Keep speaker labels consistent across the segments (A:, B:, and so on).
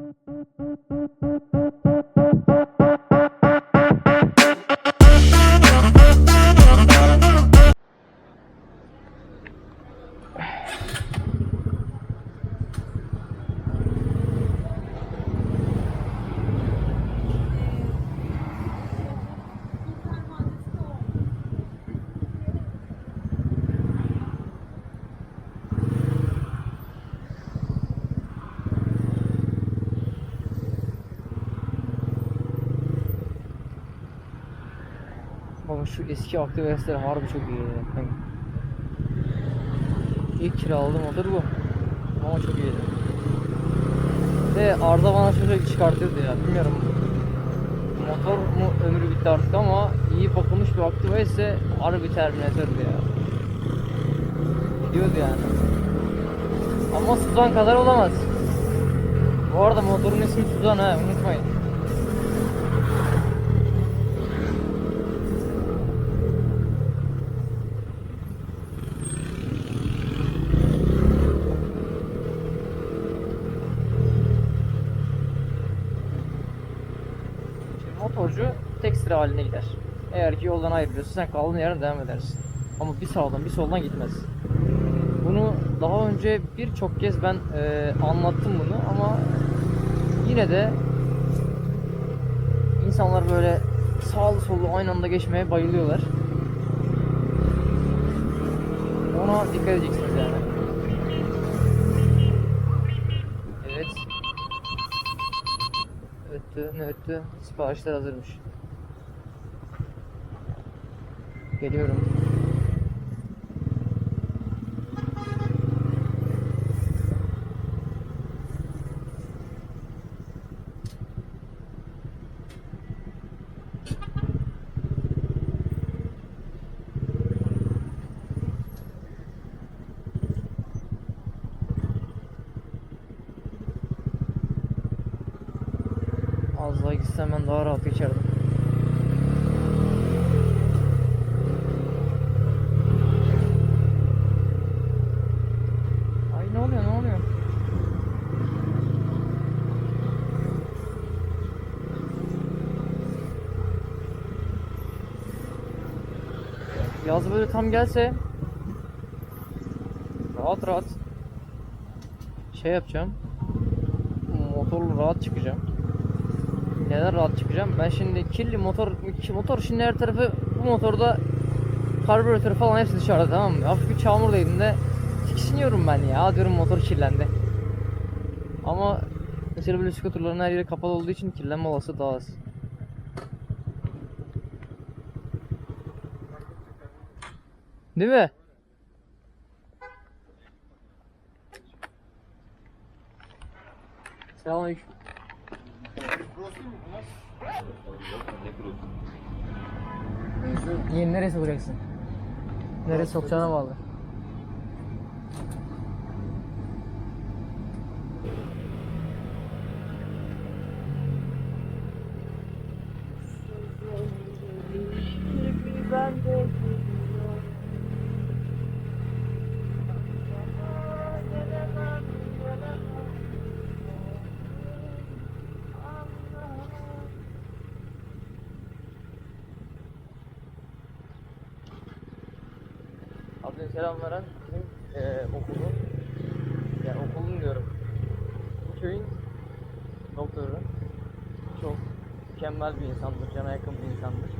A: Thank you. Ama şu eski aktif Vestel harbi çok iyi. ya. Ben ilk kiraladığım motor bu. Ama çok iyiydi. Ve Arda bana şöyle çıkartıyordu ya. Bilmiyorum. Motor mu ömrü bitti artık ama iyi bakılmış bir Activa ise harbi Terminator'dı ya. Diyordu yani. Ama Suzan kadar olamaz. Bu arada motorun ismi Suzan ha unutmayın. Şimdi motorcu sıra haline gider. Eğer ki yoldan ayrılıyorsa sen kaldığın yerden devam edersin. Ama bir sağdan bir soldan gitmez. Bunu daha önce birçok kez ben e, anlattım bunu ama yine de insanlar böyle sağlı sollu aynı anda geçmeye bayılıyorlar. Ona dikkat edeceksiniz yani. Evet. Öttü, ne öttü? Siparişler hazırmış. Geliyorum. Az daha gitsem ben daha rahat geçerdim. Ay ne oluyor ne oluyor? Yaz böyle tam gelse rahat rahat şey yapacağım. Motorlu rahat çıkacağım. Neden rahat çıkacağım? Ben şimdi kirli motor motor şimdi her tarafı bu motorda karbüratör falan hepsi dışarıda tamam mı? Hafif bir çamur değdiğinde tiksiniyorum ben ya diyorum motor kirlendi. Ama mesela böyle skuterların her yeri kapalı olduğu için kirlenme olası daha az. Değil mi? Selamünaleyküm. Yeni nereye sokacaksın? Nereye sokacağına bağlı.
B: Ben de gidiyorum. Gelemem, gelemem. Allah.
A: Abdül selam veren bizim eee okulun yani okulun diyorum. Bu köyün doktoru çok mükemmel bir insandır, cana yakın bir insandır.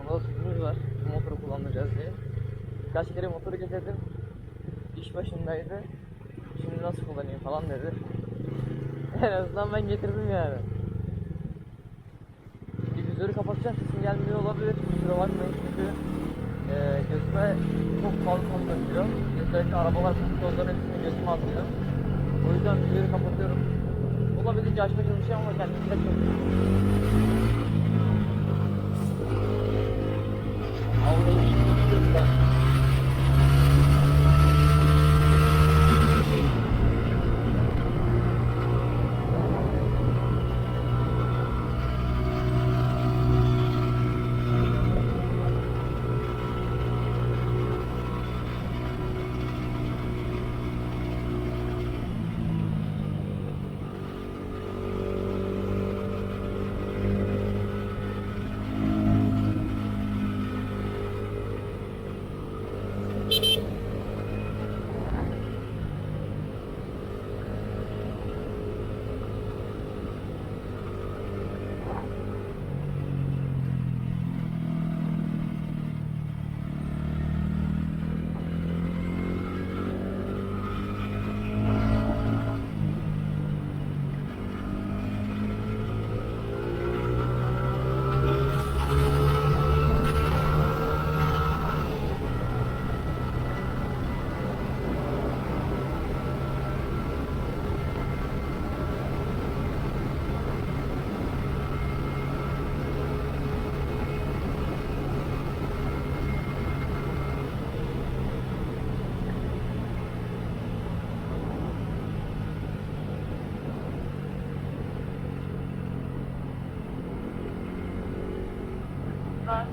A: Ona da sözümüz var. Bu motoru kullanacağız diye. Birkaç kere motoru getirdim. İş başındaydı. Şimdi nasıl kullanayım falan dedi. En azından ben getirdim yani. Difüzörü kapatacağım sesim gelmiyor olabilir. Kusura bakmayın çünkü e, gözüme çok fazla konuşuyor. Özellikle arabalar yolların hepsini gözüme atıyor. O yüzden difüzörü kapatıyorum. Olabildiğince açmaya çalışıyorum ama kendimi de çok
B: ya.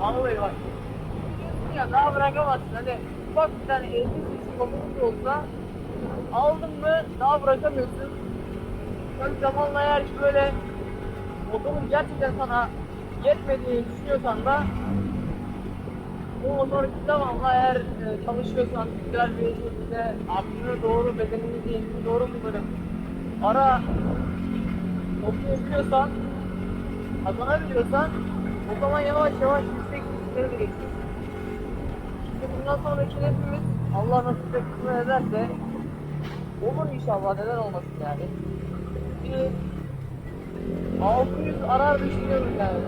B: Vallahi bak. Ya daha bırakamazsın. Hani bak bir tane elbise şey, şey olsa aldın mı daha bırakamıyorsun. Tabii zamanla eğer ki böyle motorun gerçekten sana yetmediğini düşünüyorsan da bu motor zamanla eğer e, çalışıyorsan güzel bir şekilde aklını doğru, bedenini, zihnini doğru kullanıp ara okuyabiliyorsan, kazanabiliyorsan o zaman yavaş yavaş yüksek yükseklere de geçiyorsun. Şimdi bundan sonraki hedefimiz Allah nasip kısmet ederse olur inşallah neden olmasın yani. Bir 600 arar düşünüyorum yani.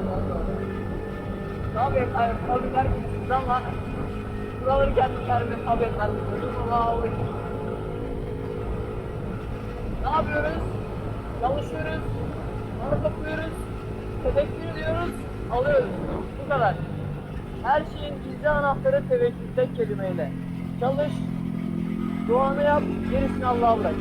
B: Tabii tabii herkes ama buraları kendi etmem istiyorum ama aldık. Ne yapıyoruz? Çalışıyoruz, para topluyoruz, tevekkül ediyoruz, alıyoruz. Bu kadar. Her şeyin gizli anahtarı tevekkül tek kelimeyle. Çalış, duanı yap, gerisini Allah'a bırak.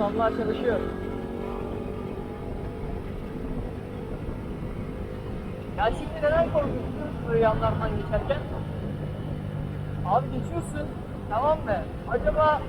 B: Komutanlar çalışıyor. Ya şimdi neden korkuyorsun böyle yanlardan geçerken? Abi geçiyorsun, tamam mı? Acaba